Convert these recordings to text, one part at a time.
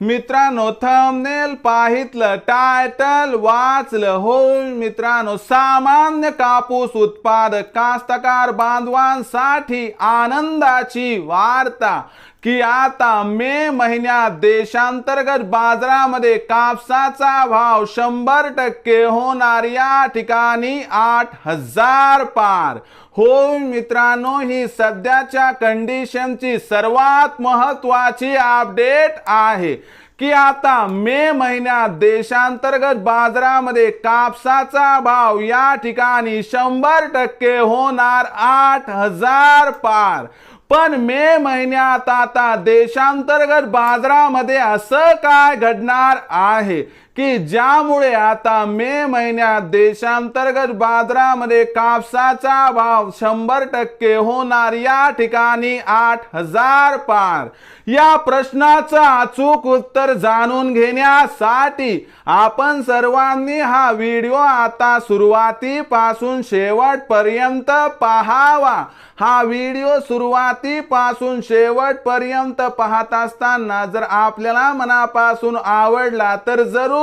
मित्रांनो thumbnail पाहितलं title वाचलं हो मित्रांनो सामान्य कापूस उत्पादक कास्तकार बांधवांसाठी आनंदाची वार्ता. की आता मे महिन्यात देशांतर्गत बाजारामध्ये कापसाचा भाव शंभर टक्के होणार. या ठिकाणी आठ हजार पार. हो मित्रांनो ही सध्याच्या कंडिशनची सर्वात महत्वाची अपडेट आहे की आता मे महिन्यात देशांतर्गत बाजारामध्ये कापसाचा भाव या ठिकाणी शंभर टक्के होणार आठ हजार पार. पण मे महिन्यात आता देशांतर्गत बाजारामध्ये असं काय घडणार आहे? की ज्यामुळे आता मे महिन्यात देशांतर्गत बाजारामध्ये कापसाचा भाव शंभर टक्के होणार या ठिकाणी आठ हजार पार. या प्रश्नाचं अचूक उत्तर जाणून घेण्यासाठी आपण सर्वांनी हा व्हिडिओ आता सुरुवातीपासून शेवटपर्यंत पाहावा. हा व्हिडिओ सुरुवातीपासून शेवटपर्यंत पाहत असताना जर आपल्याला मनापासून आवडला तर जरूर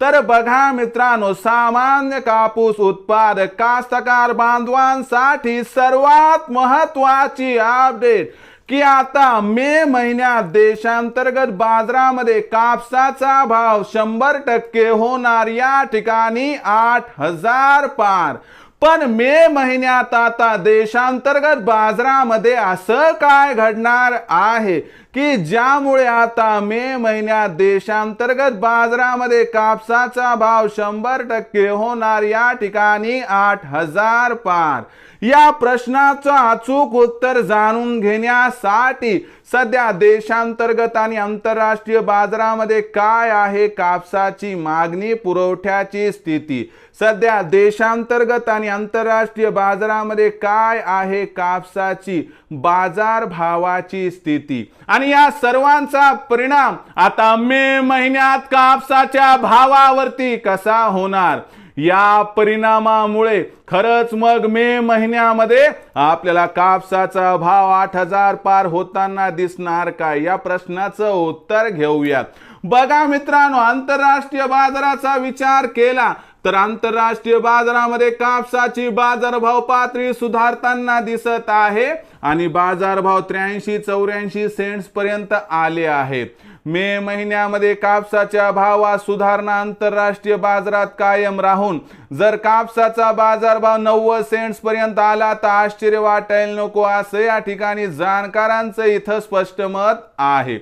तर बघा मित्रांनो सामान्य कापूस उत्पादक कास्तकार बांधवांसाठी सर्वात महत्वाची अपडेट की आता मे महिन्यात देशांतर्गत बाजारामध्ये कापसाचा भाव शंभर टक्के होणार या ठिकाणी आठ हजार पार. पण मे महिन्यात आता देशांतर्गत बाजारामध्ये असं काय घडणार आहे? की ज्यामुळे आता मे महिन्यात देशांतर्गत बाजारामध्ये कापसाचा भाव शंभर टक्के होणार या ठिकाणी आठ हजार पार. या प्रश्नाचं अचूक उत्तर जाणून घेण्यासाठी सध्या देशांतर्गत आणि आंतरराष्ट्रीय बाजारामध्ये काय आहे कापसाची मागणी पुरवठ्याची स्थिती? सध्या देशांतर्गत आणि आंतरराष्ट्रीय बाजारामध्ये काय आहे कापसाची बाजार भावाची स्थिती आणि या सर्वांचा परिणाम आता मे महिन्यात कापसाच्या भावावरती कसा होणार? या परिणामामुळे खरंच मग मे महिन्यामध्ये आपल्याला कापसाचा भाव आठ हजार पार होताना दिसणार का? या प्रश्नाचं उत्तर घेऊयात. बघा मित्रांनो आंतरराष्ट्रीय बाजाराचा विचार केला तर आंतरराष्ट्रीय बाजारामध्ये कापसाची बाजारभाव पातळी सुधारताना दिसत आहे आणि बाजारभाव त्र्याऐंशी चौऱ्याऐंशी सेंट्स पर्यंत आले आहेत. मे महिन्यामध्ये कापसाच्या भावात सुधारणा आंतरराष्ट्रीय बाजारात कायम राहून जर कापसाचा बाजारभाव नव्वद सेंट्स पर्यंत आला तर आश्चर्य वाटायला नको असं या ठिकाणी जाणकारांचं इथं स्पष्ट मत आहे.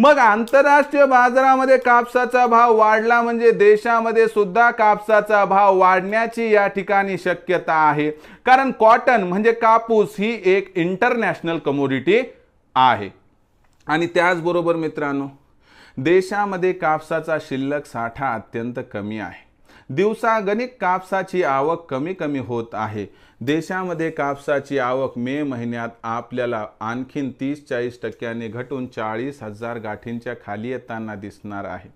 मग आंतरराष्ट्रीय बाजारामध्ये कापसाचा भाव वाढला म्हणजे देशामध्ये सुद्धा कापसाचा भाव वाढण्याची या ठिकाणी शक्यता आहे. कारण कॉटन म्हणजे कापूस ही एक इंटरनॅशनल कमोडिटी आहे. आणि त्याचबरोबर मित्रांनो देशामध्ये कापसाचा शिल्लक साठा अत्यंत कमी आहे. दिवसागणिक कापसाची आवक कमी कमी होत आहे. देशामध्ये कापसाची आवक मे महिन्यात आपल्याला आणखीन तीस चाळीस टक्क्यांनी घटून चाळीस हजार गाठींच्या खाली येताना दिसणार आहे.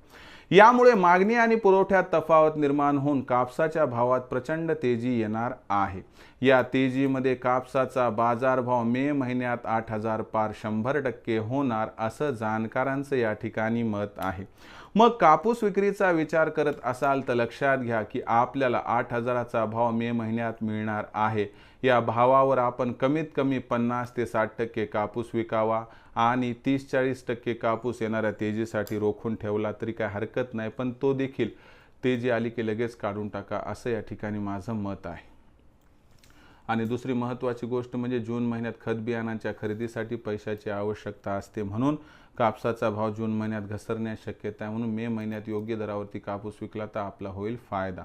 यामुळे मागणी आणि पुरवठ्यात तफावत निर्माण होऊन कापसाच्या भावात प्रचंड तेजी येणार आहे. या तेजीमध्ये कापसाचा बाजारभाव मे महिन्यात आठ हजार पार शंभर टक्के होणार असं जाणकारांचं या ठिकाणी मत आहे. मग कापूस विक्रीचा विचार करत असाल तर लक्षात घ्या की आपल्याला आठ हजाराचा भाव मे महिन्यात मिळणार आहे. या भावावर आपण कमीत कमी पन्नास ते साठ टक्के कापूस विकावा आणि तीस चाळीस टक्के कापूस येणाऱ्या तेजीसाठी रोखून ठेवला तरी काय हरकत नाही पण तो देखील तेजी आली की लगेच काढून टाका असं या ठिकाणी माझं मत आहे. आणि दुसरी महत्त्वाची गोष्ट म्हणजे जून महिन्यात खत बियाणांच्या खरेदीसाठी पैशाची आवश्यकता असते म्हणून कापसाचा भाव जून महिन्यात घसरण्यास शक्यता आहे म्हणून मे महिन्यात योग्य दरावरती कापूस विकला तर आपला होईल फायदा.